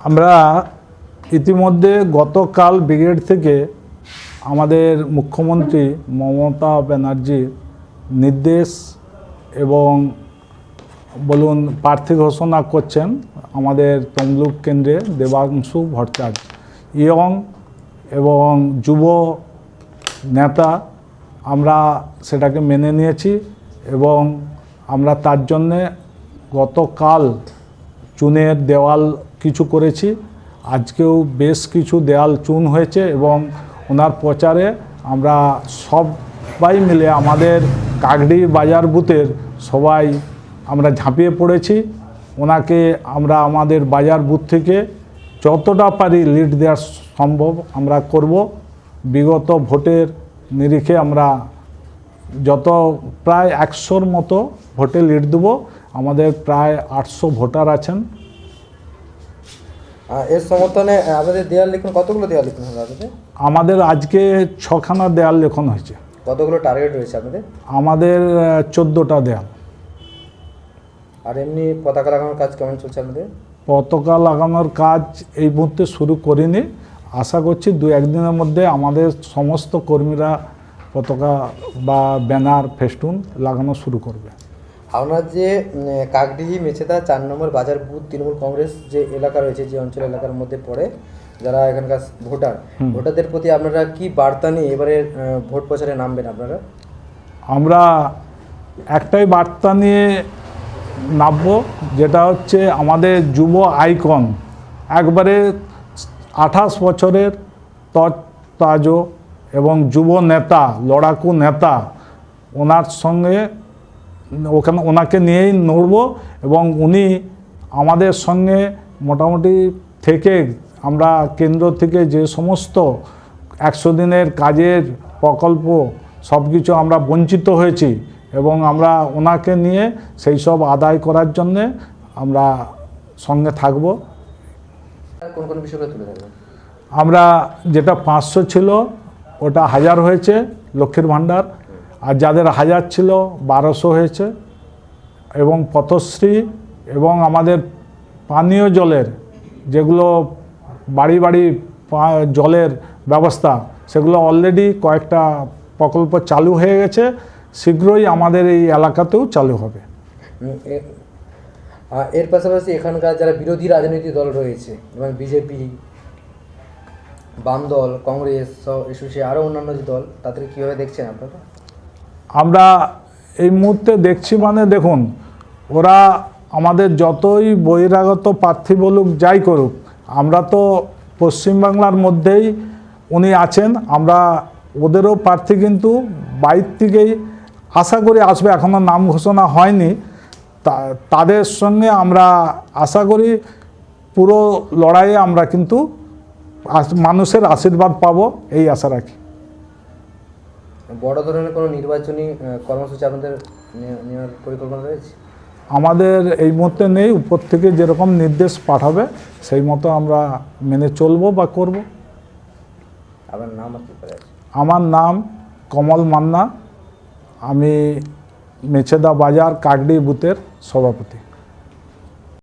আমরা ইতিমধ্যে গতকাল ব্রিগেড থেকে আমাদের মুখ্যমন্ত্রী মমতা ব্যানার্জির নির্দেশ এবং বলুন প্রার্থী ঘোষণা করছেন আমাদের তমলুক কেন্দ্রে দেবাংশু ভট্টাচার্য। ইয়ং এবং যুব নেতা, আমরা সেটাকে মেনে নিয়েছি এবং আমরা তার জন্যে গতকাল চুনের দেওয়াল কিছু করেছি। আজকেও বেশ কিছু দেয়াল চুন হয়েছে এবং ওনার প্রচারে আমরা সবাই মিলে আমাদের কাগড়ি বাজার বুথের সবাই আমরা ঝাঁপিয়ে পড়েছি। ওনাকে আমরা আমাদের বাজার বুথ থেকে যতটা পারি লিড দেওয়া সম্ভব আমরা করব। বিগত ভোটের নিরিখে আমরা যত প্রায় একশোর মতো ভোটে লিড দেবো। আমাদের প্রায় আটশো ভোটার আছেন। এর সমর্থনে আপনাদের দেয়াল লিখন কতগুলো দেয়াল লিখন হলো আপনাদের? আমাদের আজকে ছখানা দেয়াল লেখন হয়েছে। কতগুলো টার্গেট রয়েছে আপনাদের? আমাদের চোদ্দোটা দেয়াল। আর এমনি পতাকা লাগানোর কাজ কেমন চলছে আপনাদের? পতাকা লাগানোর কাজ এই মুহূর্তে শুরু করিনি। আশা করছি দু একদিনের মধ্যে আমাদের সমস্ত কর্মীরা পতাকা বা ব্যানার ফেস্টুন লাগানো শুরু করবে। আপনার যে কাকডিহি মেছেদা চার নম্বর বাজার বুথ তৃণমূল কংগ্রেস যে এলাকা রয়েছে যে অঞ্চল এলাকার মধ্যে পড়ে যারা এখানকার ভোটার ভোটারদের প্রতি আপনারা কি বার্তা নিয়ে এবারে ভোট প্রচারে নামবেন আপনারা? আমরা একটাই বার্তা নিয়ে নামব যেটা হচ্ছে আমাদের যুব আইকন। একবারে আঠাশ বছরের তরতাজ এবং যুব নেতা লড়াকু নেতা ওনার সঙ্গে ওখানে ওনাকে নিয়েই নড়ব এবং উনি আমাদের সঙ্গে মোটামুটি থেকে আমরা কেন্দ্র থেকে যে সমস্ত একশো দিনের কাজের প্রকল্প সব কিছু আমরা বঞ্চিত হয়েছি এবং আমরা ওনাকে নিয়ে সেই সব আদায় করার জন্যে আমরা সঙ্গে থাকব। কোন কোন বিষয়গুলো তুলে আমরা যেটা পাঁচশো ছিল ওটা হাজার হয়েছে লক্ষ্মীর ভাণ্ডার। আর যাদের হাজার ছিল, বারোশো হয়েছে। এবং পথশ্রী এবং আমাদের পানীয় জলের যেগুলো বাড়ি বাড়ি জলের ব্যবস্থা, সেগুলো অলরেডি কয়েকটা প্রকল্প চালু হয়ে গেছে। শীঘ্রই আমাদের এই এলাকাতেও চালু হবে। এর পাশাপাশি এখানকার যারা বিরোধী রাজনৈতিক দল রয়েছে, যেমন বিজেপি বাম দল কংগ্রেস সহ এসোসিয়ে আরও অন্যান্য যে দল, তাদের কীভাবে দেখছেন আপনারা? আমরা এই মুহূর্তে দেখছি মানে দেখুন, ওরা আমাদের যতই বহিরাগত প্রার্থী বলুক, যাই করুক, আমরা তো পশ্চিমবাংলার মধ্যেই উনি আছেন, আমরা ওদেরও প্রার্থী কিন্তু বাইর থেকেই আশা করি আসবে এখনও নাম ঘোষণা হয়নি। তাদের সঙ্গে আমরা আশা করি পুরো লড়াইয়ে আমরা কিন্তু মানুষের আশীর্বাদ পাবো, এই আশা রাখি। বড় ধরনের কোনো নির্বাচনী কর্মসূচি আপনাদের নেওয়ার পরিকল্পনা রয়েছে? আমাদের এই মুহূর্তে নেই উপর থেকে যেরকম নির্দেশ পাঠাবে সেই মতো আমরা মেনে চলবো বা করব। আপনার নাম আমার নাম কমল মান্না আমি মেছেদা বাজার কাকডি বুথের সভাপতি।